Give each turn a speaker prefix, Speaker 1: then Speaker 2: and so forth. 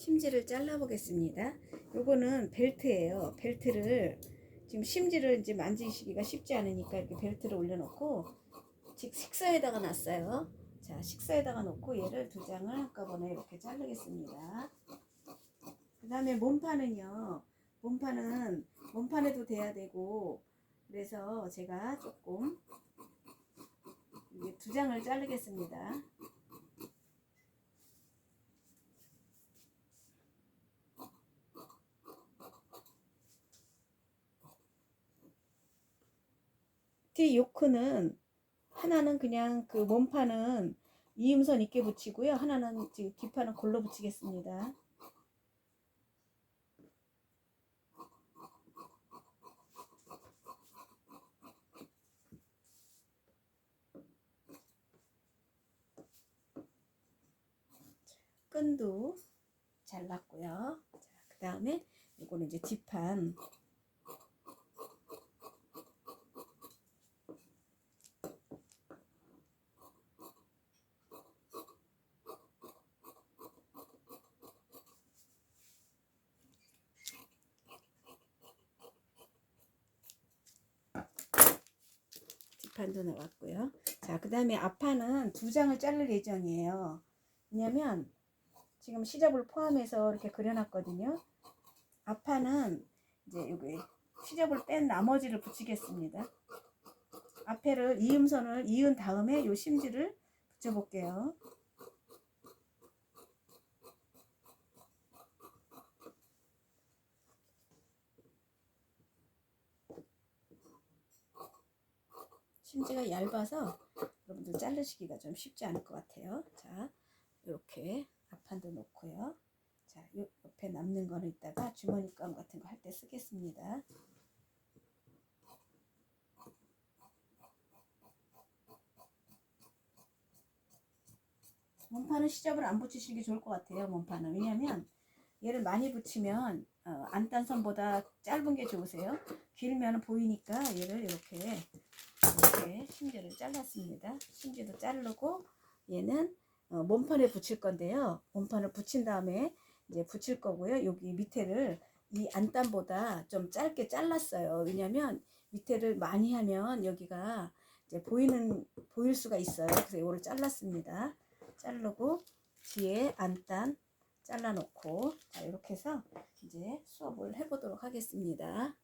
Speaker 1: 심지를 잘라 보겠습니다. 요거는 벨트예요. 벨트를 지금 심지를 이제 만지시기가 쉽지 않으니까 이렇게 벨트를 올려놓고 직 식사에다가 놨어요. 자, 식사에다가 놓고 얘를 두 장을 한꺼번에 이렇게 자르겠습니다. 그 다음에 몸판은요. 몸판은 몸판에도 돼야 되고 그래서 제가 조금 두 장을 자르겠습니다. 뒤 요크는 하나는 그냥 그 몸판은 이음선 있게 붙이고요. 하나는 지금 뒷판은 골로 붙이겠습니다. 끈도 잘랐고요. 자, 그 다음에 이거는 이제 뒷판 뒷판도 나왔고요. 자, 그 다음에 앞판은 두 장을 자를 예정이에요. 왜냐면 지금 시접을 포함해서 이렇게 그려놨거든요. 앞판은 이제 여기 시접을 뺀 나머지를 붙이겠습니다. 앞에를 이음선을 이은 다음에 요 심지를 붙여볼게요. 심지가 얇아서 여러분들 자르시기가 좀 쉽지 않을 것 같아요. 자, 이렇게 앞판도 놓고요. 자, 요 옆에 남는 거는 이따가 주머니 감 같은 거 할 때 쓰겠습니다. 몸판은 시접을 안 붙이시는 게 좋을 것 같아요. 몸판은 왜냐면 얘를 많이 붙이면 어, 안딴 선보다 짧은 게 좋으세요. 길면 보이니까 얘를 이렇게 이렇게 심지를 잘랐습니다. 심지도 자르고 얘는 어, 몸판에 붙일 건데요. 몸판을 붙인 다음에 이제 붙일 거고요. 여기 밑에를 이 안단보다 좀 짧게 잘랐어요. 왜냐면 밑에를 많이 하면 여기가 이제 보이는 보일 수가 있어요. 그래서 이거를 잘랐습니다. 자르고 뒤에 안단 잘라놓고 자 이렇게 해서 이제 수업을 해보도록 하겠습니다.